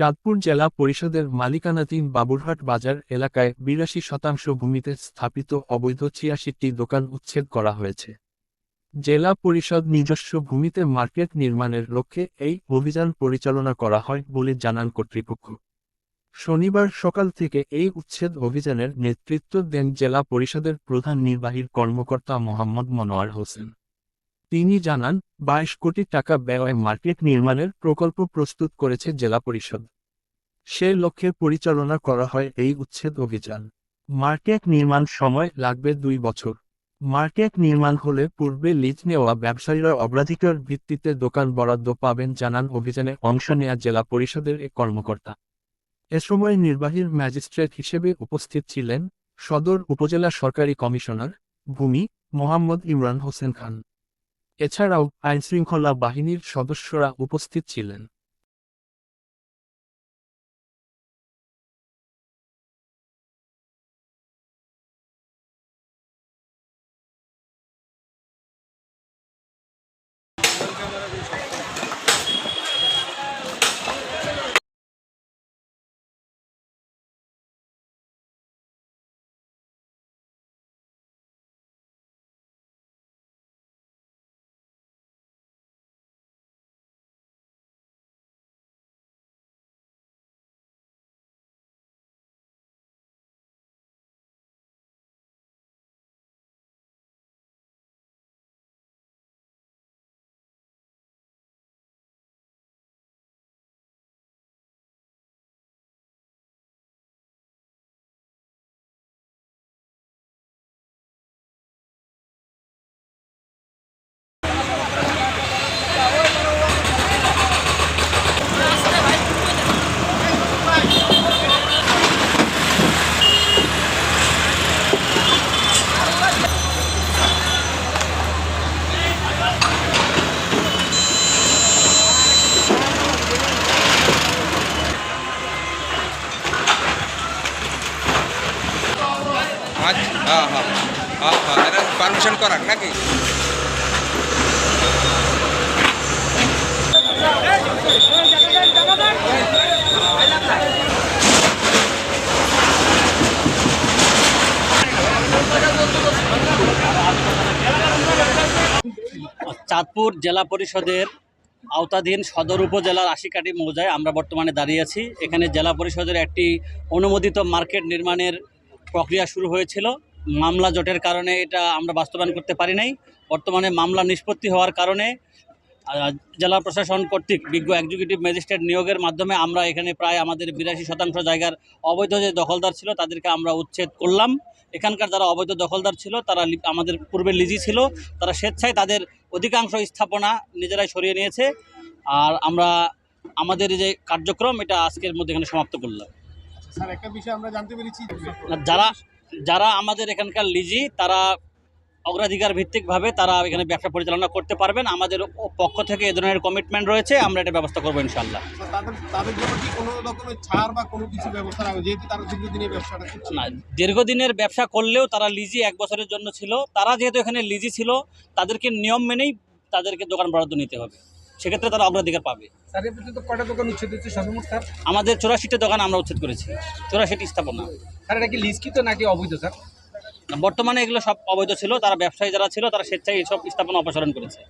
চাঁদপুর জেলা পরিষদের মালিকানাধীন বাবুরহাট বাজার এলাকায় বিরাশি শতাংশ ভূমিতে স্থাপিত অবৈধ ছিয়াশিটি দোকান উচ্ছেদ করা হয়েছে। জেলা পরিষদ নিজস্ব ভূমিতে মার্কেট নির্মাণের লক্ষ্যে এই অভিযান পরিচালনা করা হয় বলে জানান কর্তৃপক্ষ। শনিবার সকাল থেকে এই উচ্ছেদ অভিযানের নেতৃত্ব দেন জেলা পরিষদের প্রধান নির্বাহী কর্মকর্তা মোহাম্মদ মনোয়ার হোসেন। তিনি জানান, বাইশ কোটি টাকা ব্যয় মার্কেট নির্মাণের প্রকল্প প্রস্তুত করেছে জেলা পরিষদ। সে লক্ষ্যে পরিচালনা করা হয় এই উচ্ছেদ অভিযান। মার্কেট নির্মাণ সময় লাগবে দুই বছর। মার্কেট নির্মাণ হলে পূর্বে লিজ নেওয়া ব্যবসায়ীরা অগ্রাধিকার ভিত্তিতে দোকান বরাদ্দ পাবেন জানান অভিযানে অংশ নেয়া জেলা পরিষদের এক কর্মকর্তা। এ সময় নির্বাহীর ম্যাজিস্ট্রেট হিসেবে উপস্থিত ছিলেন সদর উপজেলা সরকারি কমিশনার ভূমি মোহাম্মদ ইমরান হোসেন খান। এছাড়াও আইনশৃঙ্খলা বাহিনীর সদস্যরা উপস্থিত ছিলেন। হ্যাঁ পারমিশন করার নাকি? চাঁদপুর জেলা পরিষদের আওতাধীন সদর উপজেলার আশিকাটি মৌজায় আমরা বর্তমানে দাঁড়িয়ে আছি। এখানে জেলা পরিষদের একটি অনুমোদিত মার্কেট নির্মাণের প্রক্রিয়া শুরু হয়েছিল। মামলা জটের কারণে এটা আমরা বাস্তবায়ন করতে পারি নাই। বর্তমানে মামলা নিষ্পত্তি হওয়ার কারণে জেলা প্রশাসন কর্তৃক বিজ্ঞ এক্সিকিউটিভ ম্যাজিস্ট্রেট নিয়োগের মাধ্যমে আমরা এখানে প্রায় আমাদের বিরাশি শতাংশ জায়গার অবৈধ যে দখলদার ছিল তাদেরকে আমরা উচ্ছেদ করলাম। এখানকার যারা অবৈধ দখলদার ছিল তারা আমাদের পূর্বে লিজি ছিল তারা স্বেচ্ছায় তাদের অধিকাংশ স্থাপনা নিজেরাই সরিয়ে নিয়েছে। আর আমরা আমাদের যে কার্যক্রম এটা আজকের মধ্যে এখানে সমাপ্ত করলাম। স্যার একটা বিষয় আমরা জানতে পেরেছি। যারা যারা আমাদের এখানকার লিজি তারা অগ্রাধিকার ভিত্তিকভাবে তারা এখানে ব্যবসা পরিচালনা করতে পারবেন। আমাদের পক্ষ থেকে এ ধরনের কমিটমেন্ট রয়েছে আমরা এটা ব্যবস্থা করব ইনশাল্লাহ করছে। না দীর্ঘদিনের ব্যবসা করলেও তারা লিজি এক বছরের জন্য ছিল। তারা যেহেতু এখানে লিজি ছিল তাদেরকে নিয়ম মেনেই তাদেরকে দোকান বরাদ্দ নিতে হবে। সেক্ষেত্রে তারা অগ্রাধিকার পাবে। স্যার এ পর্যন্ত কটা দোকান উচ্ছেদ হচ্ছে সর্বমোট স্যার? আমাদের চৌরাশিটা দোকান আমরা উচ্ছেদ করেছি। চোরাশিটি স্থাপনা। স্যার এটা কি লিস্কিত নাকি অবৈধ স্যার? বর্তমানে এগুলো সব অবৈধ ছিল। তারা ব্যবসায়ী যারা ছিল তারা স্বেচ্ছায় এইসব স্থাপনা অপসারণ করেছে।